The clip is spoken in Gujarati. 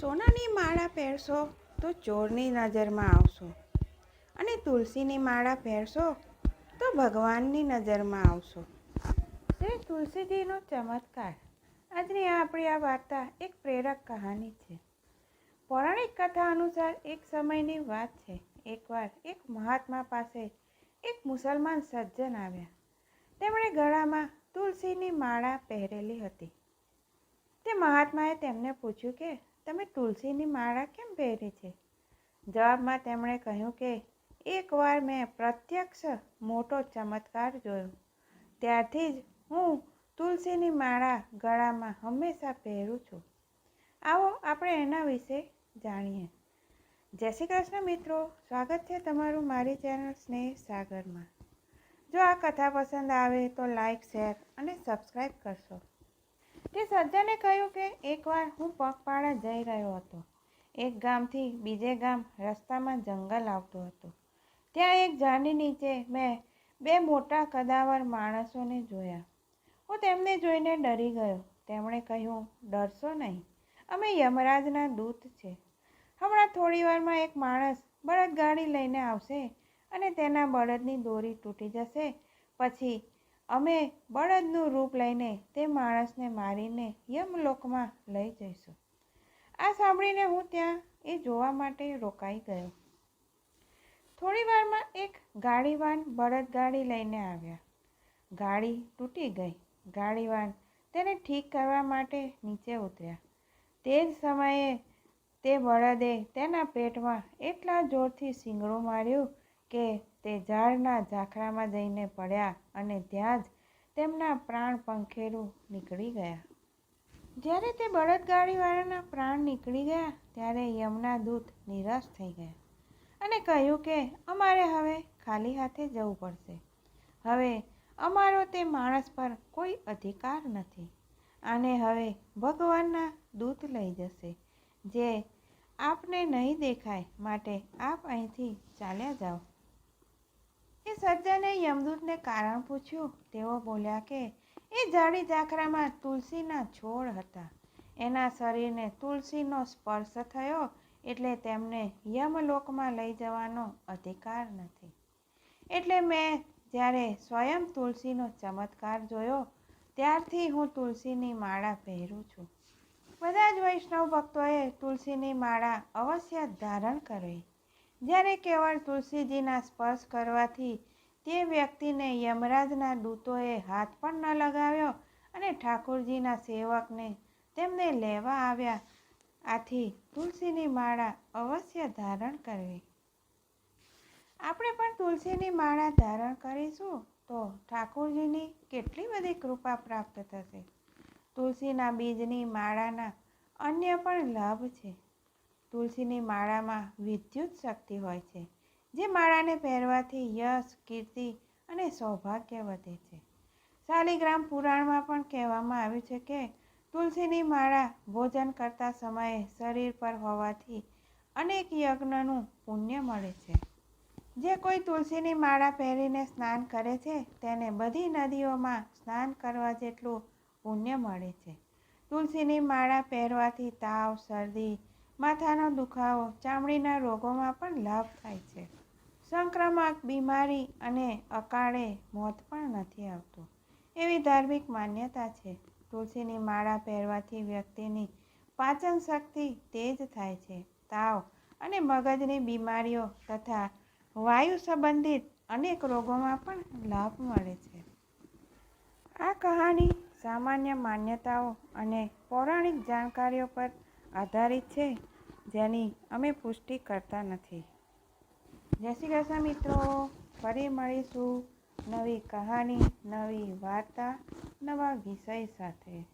સોનાની માળા પહેરશો તો ચોરની નજરમાં આવશો. અને તુલસીની માળા પહેરશો તો ભગવાનની નજરમાં આવશો. શ્રી તુલસીજીનો ચમત્કાર. આજની આપણી આ વાર્તા એક પ્રેરક કહાની છે. પૌરાણિક કથા અનુસાર એક સમયની વાત છે. એકવાર એક મહાત્મા પાસે એક મુસલમાન સજ્જન આવ્યા. તેમણે ગળામાં તુલસીની માળા પહેરેલી હતી. તે મહાત્માએ તેમને પૂછ્યું કે તમે તુલસીની માળા કેમ પહેરી છે? જવાબમાં તેમણે કહ્યું કે, એકવાર મેં પ્રત્યક્ષ મોટો ચમત્કાર જોયો. ત્યારથી જ હું તુલસીની માળા ગળામાં હંમેશા પહેરું છું. આવો આપણે એના વિશે જાણીએ. જય શ્રી કૃષ્ણ મિત્રો. સ્વાગત છે તમારું મારી ચેનલ સ્નેહ સાગરમાં. જો આ કથા પસંદ આવે તો લાઈક, શેર અને સબસ્ક્રાઈબ કરશો. તે સજ્જને કહ્યું કે એકવાર હું પગપાળા જઈ રહ્યો હતો. એક ગામથી બીજે ગામ રસ્તામાં જંગલ આવતો હતો. ત્યાં એક ઝાડની નીચે મેં બે મોટા કદાવર માણસોને જોયા. હું તેમને જોઈને ડરી ગયો. તેમણે કહ્યું, ડરશો નહીં. અમે યમરાજના દૂત છે. હમણાં થોડી વારમાં એક માણસ બળદગાડી લઈને આવશે અને તેના બળદની દોરી તૂટી જશે. પછી અમે બળદનું રૂપ લઈને તે માણસને મારીને યમલોકમાં લઈ જઈશું. આ સાંભળીને હું ત્યાં એ જોવા માટે રોકાઈ ગયો. થોડી વારમાં એક ગાડીવાન બળદગાડી લઈને આવ્યા. ગાડી તૂટી ગઈ. ગાડીવાન તેને ઠીક કરવા માટે નીચે ઉતર્યા. તે જ સમયે તે બળદે તેના પેટમાં એટલા જોરથી શીંગડું માર્યું કે તે ઝાડના ઝાખરામાં જઈને પડ્યા અને ત્યાં જ તેમના પ્રાણ પંખેરું નીકળી ગયા. જ્યારે તે બળદગાડીવાળાના પ્રાણ નીકળી ગયા, ત્યારે યમના દૂત નિરાશ થઈ ગયા અને કહ્યું કે, અમારે હવે ખાલી હાથે જવું પડશે. હવે અમારો તે માણસ પર કોઈ અધિકાર નથી. આને હવે ભગવાનના દૂત લઈ જશે, જે આપને નહીં દેખાય માટે આપ અહીંથી ચાલ્યા જાઓ. એ સજ્જને યમદૂતને કારણ પૂછ્યું. તેઓ બોલ્યા કે, એ જાડી ઝાખરામાં તુલસીના છોડ હતા. એના શરીરને તુલસીનો સ્પર્શ થયો એટલે તેમને યમલોકમાં લઈ જવાનો અધિકાર નથી. એટલે મેં જ્યારે સ્વયં તુલસીનો ચમત્કાર જોયો, ત્યારથી હું તુલસીની માળા પહેરું છું. બધા જ વૈષ્ણવ ભક્તોએ તુલસીની માળા અવશ્ય ધારણ કરવી જ્યારે કેવળ તુલસીજીના સ્પર્શ કરવાથી તે વ્યક્તિને યમરાજના દૂતોએ હાથ પણ ન લગાવ્યો અને ઠાકોરજીના સેવકને તેમને લેવા આવ્યા. આથી તુલસીની માળા અવશ્ય ધારણ કરવી. આપણે પણ તુલસીની માળા ધારણ કરીશું તો ઠાકોરજીની કેટલી બધી કૃપા પ્રાપ્ત થશે. તુલસીના બીજની માળાના અન્ય પણ લાભ છે. તુલસીની માળામાં વિદ્યુત શક્તિ હોય છે, જે માળાને પહેરવાથી યશ, કીર્તિ અને સૌભાગ્ય વધે છે. શાલિગ્રામ પુરાણમાં પણ કહેવામાં આવ્યું છે કે તુલસીની માળા ભોજન કરતા સમયે શરીર પર હોવાથી અનેક યજ્ઞનું પુણ્ય મળે છે. જે કોઈ તુલસીની માળા પહેરીને સ્નાન કરે છે, તેને બધી નદીઓમાં સ્નાન કરવા જેટલું પુણ્ય મળે છે. તુલસીની માળા પહેરવાથી તાવ, શરદી માથાનો દુખાવો, ચામડીના રોગોમાં પણ લાભ થાય છે. સંક્રમક બીમારી અને અકાળે મોત પણ નથી આવતું. એવી ધાર્મિક માન્યતા છે. તુલસીની માળા પહેરવાથી વ્યક્તિની પાચન શક્તિ તેજ થાય છે. તાવ અને મગજની બીમારીઓ તથા વાયુ સંબંધિત અનેક રોગોમાં પણ લાભ મળે છે. આ કહાની સામાન્ય માન્યતાઓ અને પૌરાણિક જાણકારીઓ પર આધારિત છે. જેની અમે પુષ્ટિ કરતા નથી. જય શ્રી કૃષ્ણ મિત્રો. ફરી મળીશું નવી કહાની, નવી વાર્તા, નવા વિષય સાથે.